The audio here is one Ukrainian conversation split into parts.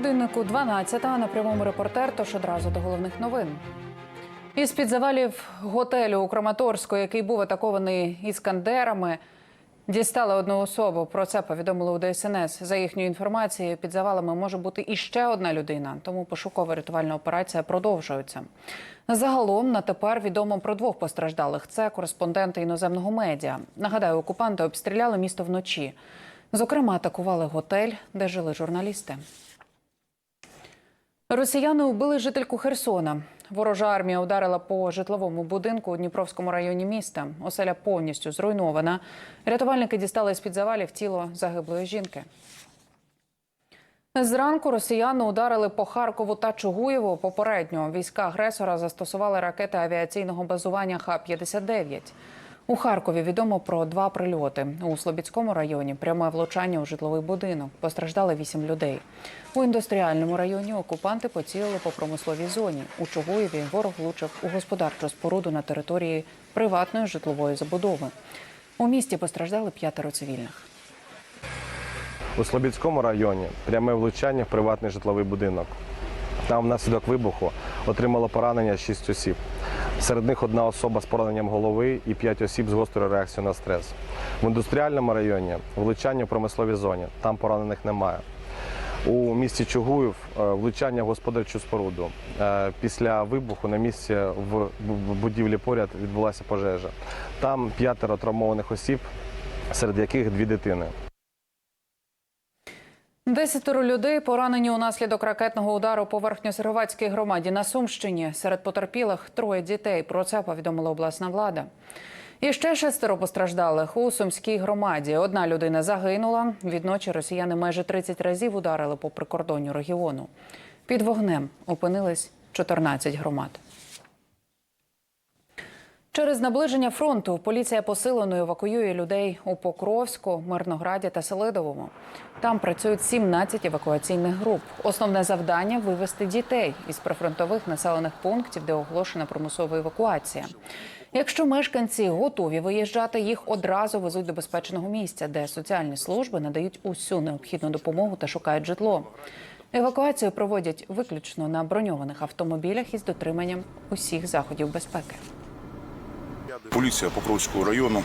Годиннику 12 на прямому репортер, тож одразу до головних новин. Із під завалів готелю у Краматорську, який був атакований іскандерами, дістали одну особу. Про це повідомили у ДСНС. За їхньою інформацією, під завалами може бути іще одна людина, тому пошукова рятувальна операція продовжується. Загалом на тепер відомо про двох постраждалих. Це кореспонденти іноземного медіа. Нагадаю, окупанти обстріляли місто вночі. Зокрема, атакували готель, де жили журналісти. Росіяни убили жительку Херсона. Ворожа армія ударила по житловому будинку у Дніпровському районі міста. Оселя повністю зруйнована. Рятувальники дістали з під завалів тіло загиблої жінки. Зранку росіяни ударили по Харкову та Чугуєву. Попередньо війська агресора застосували ракети авіаційного базування Х-59. У Харкові відомо про два прильоти. У Слобідському районі пряме влучання у житловий будинок. Постраждали вісім людей. У індустріальному районі окупанти поцілили по промисловій зоні. У Чугуєві ворог влучив у господарчу споруду на території приватної житлової забудови. У місті постраждали п'ятеро цивільних. У Слобідському районі пряме влучання в приватний житловий будинок. Там внаслідок вибуху отримало поранення 6 осіб. Серед них одна особа з пораненням голови і 5 осіб з гострою реакцією на стрес. В індустріальному районі влучання в промисловій зоні. Там поранених немає. У місті Чугуїв е, влучання в господарчу споруду. Е, Після вибуху на місці в будівлі поряд відбулася пожежа. Там п'ятеро травмованих осіб, серед яких дві дитини. Десятеро людей поранені унаслідок ракетного удару по верхньосерговацькій громаді на Сумщині. Серед потерпілих троє дітей. Про це повідомила обласна влада. І ще шестеро постраждалих у сумській громаді. Одна людина загинула. Відночі росіяни майже 30 разів ударили по прикордонню регіону. Під вогнем опинились 14 громад. Через наближення фронту поліція посилено евакуює людей у Покровську, Мирнограді та Селидовому. Там працюють 17 евакуаційних груп. Основне завдання вивести дітей із прифронтових населених пунктів, де оголошена примусова евакуація. Якщо мешканці готові виїжджати, їх одразу везуть до безпечного місця, де соціальні служби надають усю необхідну допомогу та шукають житло. Евакуацію проводять виключно на броньованих автомобілях із дотриманням усіх заходів безпеки. Поліція Покровського району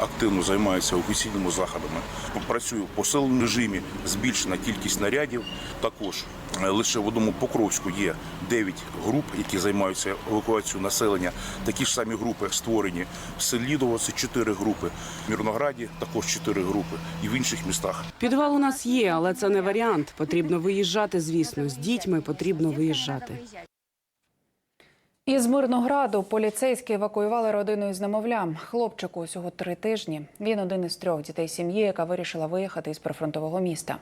активно займається офіційними заходами. Працює в посиленому режимі, збільшена кількість нарядів. Також е, лише в одному Покровську є 9 груп, які займаються евакуацією населення. Такі ж самі групи створені в Селідово, це 4 групи, в Мірнограді також 4 групи і в інших містах. Підвал у нас є, але це не варіант. Потрібно виїжджати, звісно. З дітьми потрібно виїжджати. Із Мирнограду поліцейські евакуювали родину із немовлям. Хлопчику усього три тижні. Він один із трьох дітей сім'ї, яка вирішила виїхати із прифронтового міста.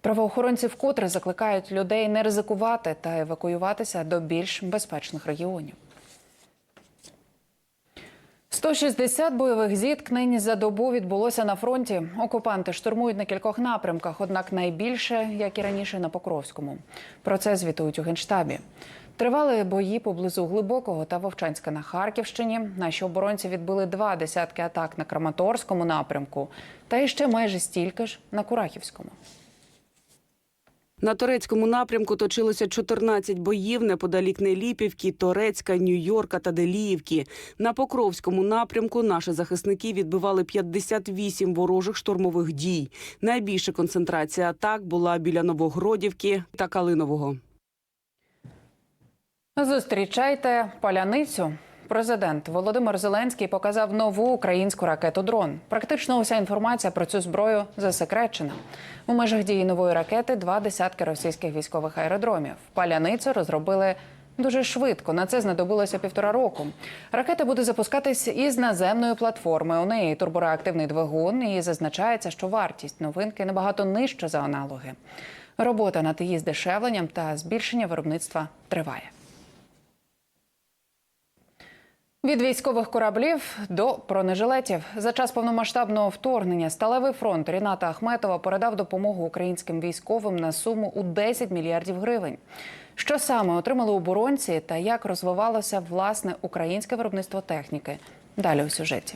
Правоохоронці вкотре закликають людей не ризикувати та евакуюватися до більш безпечних регіонів. 160 бойових зіткнень за добу відбулося на фронті. Окупанти штурмують на кількох напрямках, однак найбільше, як і раніше, на Покровському. Про це звітують у генштабі. Тривали бої поблизу Глибокого та Вовчанська на Харківщині. Наші оборонці відбили два десятки атак на Краматорському напрямку та іще майже стільки ж на Курахівському. На турецькому напрямку точилося 14 боїв неподалік Неліпівки, Торецька, Нью-Йорка та Деліївки. На Покровському напрямку наші захисники відбивали 58 ворожих штурмових дій. Найбільша концентрація атак була біля Новогродівки та Калинового. Зустрічайте паляницю. Президент Володимир Зеленський показав нову українську ракету дрон. Практично уся інформація про цю зброю засекречена. У межах дії нової ракети два десятки російських військових аеродромів. Паляницю розробили дуже швидко. На це знадобилося півтора року. Ракета буде запускатись із наземної платформи. У неї турбореактивний двигун і зазначається, що вартість новинки набагато нижча за аналоги. Робота над її здешевленням та збільшення виробництва триває. Від військових кораблів до бронежилетів за час повномасштабного вторгнення сталевий фронт Ріната Ахметова передав допомогу українським військовим на суму у 10 мільярдів гривень. Що саме отримали оборонці та як розвивалося власне українське виробництво техніки? Далі у сюжеті.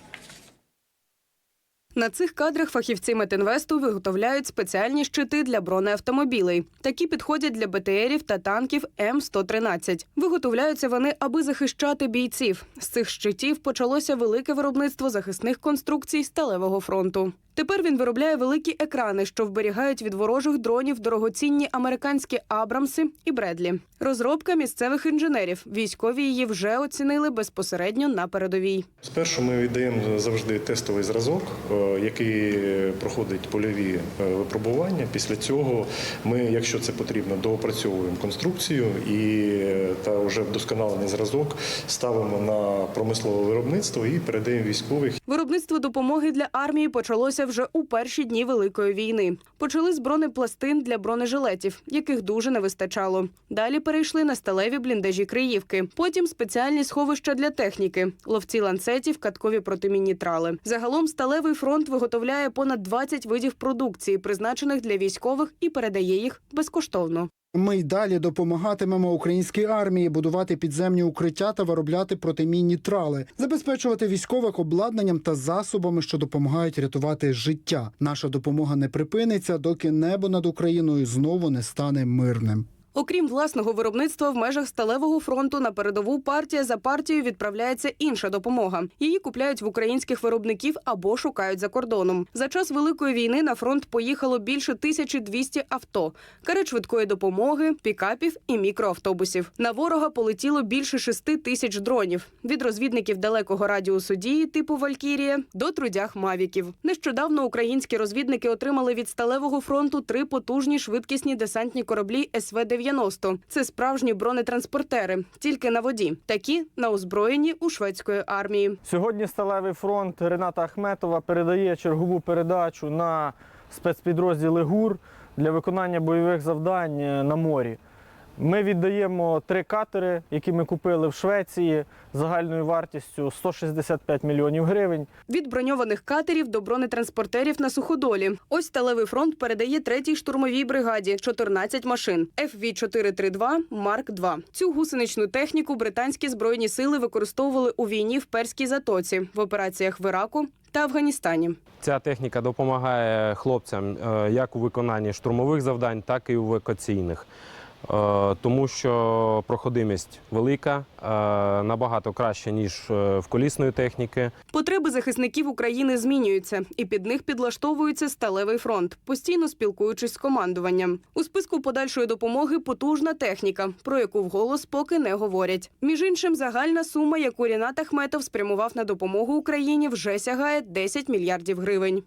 На цих кадрах фахівці Метинвесту виготовляють спеціальні щити для бронеавтомобілей. Такі підходять для БТРів та танків М113. Виготовляються вони, аби захищати бійців. З цих щитів почалося велике виробництво захисних конструкцій сталевого фронту. Тепер він виробляє великі екрани, що вберігають від ворожих дронів дорогоцінні американські Абрамси і Бредлі. Розробка місцевих інженерів. Військові її вже оцінили безпосередньо на передовій. Спершу ми віддаємо завжди тестовий зразок, е, який проходить польові е, випробування. Після цього ми, якщо це потрібно, доопрацьовуємо конструкцію і е, вже вдосконалений зразок ставимо на промислове виробництво і передаємо військових. Виробництво допомоги для армії почалося вже у перші дні Великої війни. Почали з бронепластин для бронежилетів, яких дуже не вистачало. Далі перейшли на сталеві бліндажі Криївки. Потім спеціальні сховища для техніки, ловці ланцетів, каткові протимінні трали. Загалом сталевий фронт виготовляє понад 20 видів продукції, призначених для військових, і передає їх безкоштовно. Ми й далі допомагатимемо українській армії будувати підземні укриття та виробляти протимінні трали, забезпечувати військових обладнанням та засобами, що допомагають рятувати життя. Наша допомога не припиниться, доки небо над Україною знову не стане мирним. Окрім власного виробництва, в межах сталевого фронту на передову партія за партією відправляється інша допомога. Її купляють в українських виробників або шукають за кордоном. За час великої війни на фронт поїхало більше 1200 авто, карет швидкої допомоги, пікапів і мікроавтобусів. На ворога полетіло більше 6 тисяч дронів від розвідників далекого радіусу дії типу Валькірія до трудяг мавіків. Нещодавно українські розвідники отримали від сталевого фронту три потужні швидкісні десантні кораблі СВ 90 Це справжні бронетранспортери, тільки на воді. Такі на озброєнні у шведської армії. Сьогодні Сталевий фронт Рената Ахметова передає чергову передачу на спецпідрозділи ГУР для виконання бойових завдань е, на морі. Ми віддаємо три катери, які ми купили в Швеції загальною вартістю 165 мільйонів гривень. Від броньованих катерів до бронетранспортерів на суходолі. Ось сталевий фронт передає третій штурмовій бригаді 14 машин FV-432 Марк 2 Цю гусеничну техніку британські збройні сили використовували у війні в Перській затоці в операціях в Іраку та Афганістані. Ця техніка допомагає хлопцям е, як у виконанні штурмових завдань, так і у евакуаційних. Е, Тому що проходимість велика, е, набагато краще, ніж е, в колісної техніки. Потреби захисників України змінюються, і під них підлаштовується сталевий фронт, постійно спілкуючись з командуванням. У списку подальшої допомоги потужна техніка, про яку вголос поки не говорять. Між іншим, загальна сума, яку Рінат Ахметов спрямував на допомогу Україні, вже сягає 10 мільярдів гривень.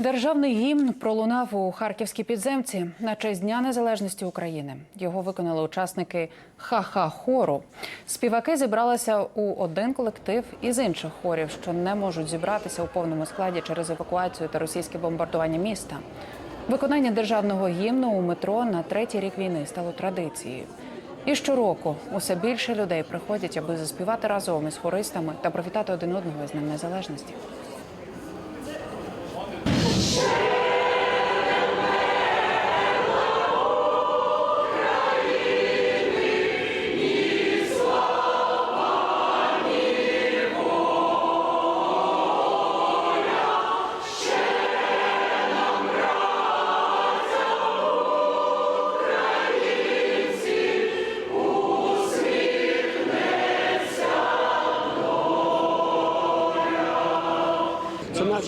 Державний гімн пролунав у харківській підземці на честь Дня Незалежності України. Його виконали учасники ха-ха хору. Співаки зібралися у один колектив із інших хорів, що не можуть зібратися у повному складі через евакуацію та російське бомбардування міста. Виконання державного гімну у метро на третій рік війни стало традицією. І щороку усе більше людей приходять, аби заспівати разом із хористами та привітати один одного з Днем Незалежності.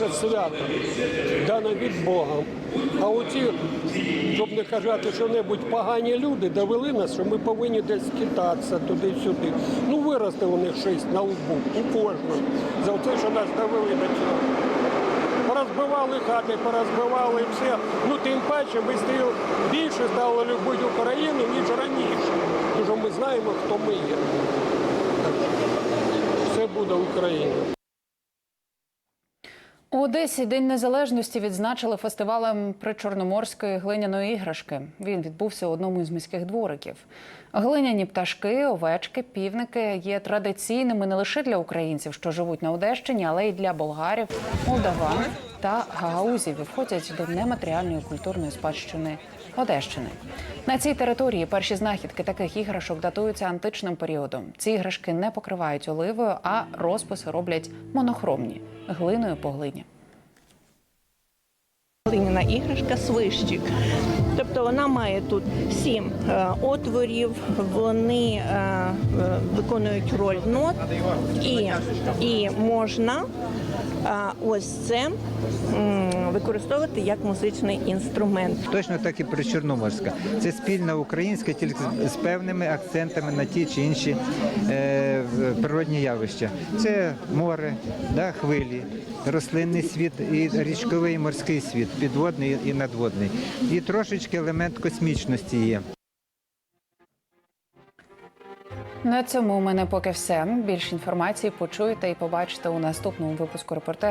Наше свято, дане від Бога. А оці, щоб не казати, що небудь погані люди довели нас, що ми повинні десь скитатися туди-сюди. Ну, виросте у них щось на лбу, у кожного. За те, що нас довели до цього. Порозбивали хати, порозбивали все. Ну, тим паче ми стали більше стали любити Україну, ніж раніше. Тому що ми знаємо, хто ми є. Все буде Україна. Одесі День Незалежності відзначили фестивалем причорноморської глиняної іграшки. Він відбувся у одному із міських двориків. Глиняні пташки, овечки, півники є традиційними не лише для українців, що живуть на Одещині, але й для болгарів, молдаван та гагаузів і входять до нематеріальної культурної спадщини Одещини. На цій території перші знахідки таких іграшок датуються античним періодом. Ці іграшки не покривають оливою, а розписи роблять монохромні глиною по глині. Глиняна іграшка свищик. Тобто вона має тут сім е, отворів, вони е, е, виконують роль нот і, і можна ось це використовувати як музичний інструмент. Точно так і про Чорноморська. Це спільна українська, тільки з певними акцентами на ті чи інші е, природні явища. Це море, да, хвилі, рослинний світ, і річковий і морський світ, підводний і надводний. І трошечки елемент космічності є. На цьому у мене поки все. Більше інформації почуєте і побачите у наступному випуску репортера.